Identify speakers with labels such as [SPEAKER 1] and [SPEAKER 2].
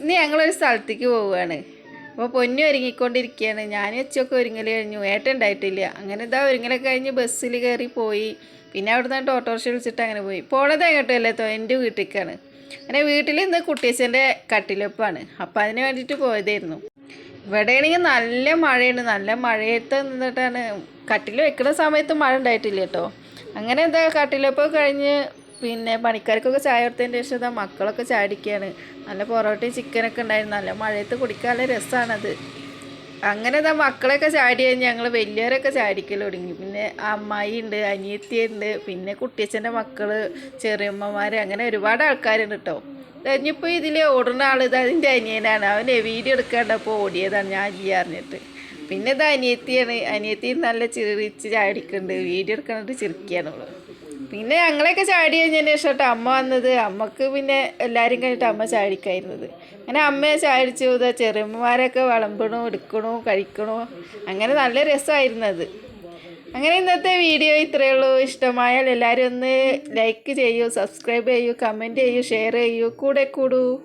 [SPEAKER 1] ഇന്ന് ഞങ്ങളൊരു സ്ഥലത്തേക്ക് പോവുകയാണ്. അപ്പോൾ പൊന്നു ഒരുങ്ങിക്കൊണ്ടിരിക്കുകയാണ്. ഞാൻ ഉച്ചയൊക്കെ ഒരുങ്ങൽ കഴിഞ്ഞു. ഏട്ടൻ ഉണ്ടായിട്ടില്ല. അങ്ങനെ ഇതാ ഒരുങ്ങലൊക്കെ കഴിഞ്ഞ് ബസ്സിൽ കയറി പോയി. പിന്നെ അവിടെ നിന്ന് ഓട്ടോറിക്ഷ വിളിച്ചിട്ട് അങ്ങനെ പോയി. പോണത് എങ്ങോട്ടല്ലേ? തോ എന്റെ വീട്ടിലേക്കാണ് അങ്ങനെ വീട്ടിൽ ഇന്ന് കുട്ടീച്ചന്റെ കട്ടിലൊപ്പാണ്. അപ്പം അതിന് വേണ്ടിയിട്ട് പോയതായിരുന്നു. ഇവിടെയാണെങ്കിൽ നല്ല മഴയുണ്ട്. നല്ല മഴയത്ത് നിന്നിട്ടാണ് കട്ടിൽ വെക്കുന്ന സമയത്ത് മഴ ഉണ്ടായിട്ടില്ല കേട്ടോ. അങ്ങനെ എന്താ കട്ടിലൊപ്പം കഴിഞ്ഞ് പിന്നെ പണിക്കാർക്കൊക്കെ ചായ കൊടുത്തതിന്റെ ശേഷം ഇതാ മക്കളൊക്കെ ചാടിക്കുകയാണ് നല്ല പൊറോട്ടയും ചിക്കനൊക്കെ ഉണ്ടായിരുന്നു. നല്ല മഴയത്ത് കുടിക്കാൻ നല്ല രസമാണത് അങ്ങനെ ഇതാ മക്കളൊക്കെ ചാടി കഴിഞ്ഞ് ഞങ്ങൾ വലിയവരൊക്കെ ചാടിക്കൽ തുടങ്ങി. പിന്നെ അമ്മായി ഉണ്ട് അനിയത്തിയുണ്ട് പിന്നെ കുട്ടിയച്ഛന്റെ മക്കൾ ചെറിയമ്മമാർ അങ്ങനെ ഒരുപാട് ആൾക്കാരുണ്ട് കേട്ടോ കഴിഞ്ഞപ്പോൾ ഇതിൽ ഓടുന്ന ആൾ ഇത് അതിന്റെ അനിയനാണ്. അവൻ വീഡിയോ എടുക്കാണ്ടപ്പോൾ ഓടിയതാണ് ഞാൻ ഇല്ല അറിഞ്ഞിട്ട്. പിന്നെ ഇത് അനിയത്തിയാണ്. അനിയത്തി നല്ല ചിരിച്ച് ചാടിക്കുന്നുണ്ട് വീഡിയോ എടുക്കാനായിട്ട് ചിരിക്കുകയാണ് അവൾ. പിന്നെ ഞങ്ങളെയൊക്കെ ചാടി കഴിഞ്ഞതിന് ശേഷം അമ്മ വന്നത്. അമ്മയ്ക്ക് പിന്നെ എല്ലാവരും കഴിഞ്ഞിട്ട് അമ്മ ചാടിക്കായിരുന്നത്. അങ്ങനെ അമ്മയെ ചാടിച്ചു. ഇതാ ചെറുമ്മമാരൊക്കെ വിളമ്പണു എടുക്കണു കഴിക്കണു. അങ്ങനെ നല്ല രസമായിരുന്നു അത്. അങ്ങനെ ഇന്നത്തെ വീഡിയോ ഇത്രയേ ഉള്ളൂ. ഇഷ്ടമായാൽ എല്ലാവരും ഒന്ന് ലൈക്ക് ചെയ്യൂ സബ്സ്ക്രൈബ് ചെയ്യൂ കമന്റ് ചെയ്യൂ ഷെയർ ചെയ്യൂ. കൂടെ കൂടൂ.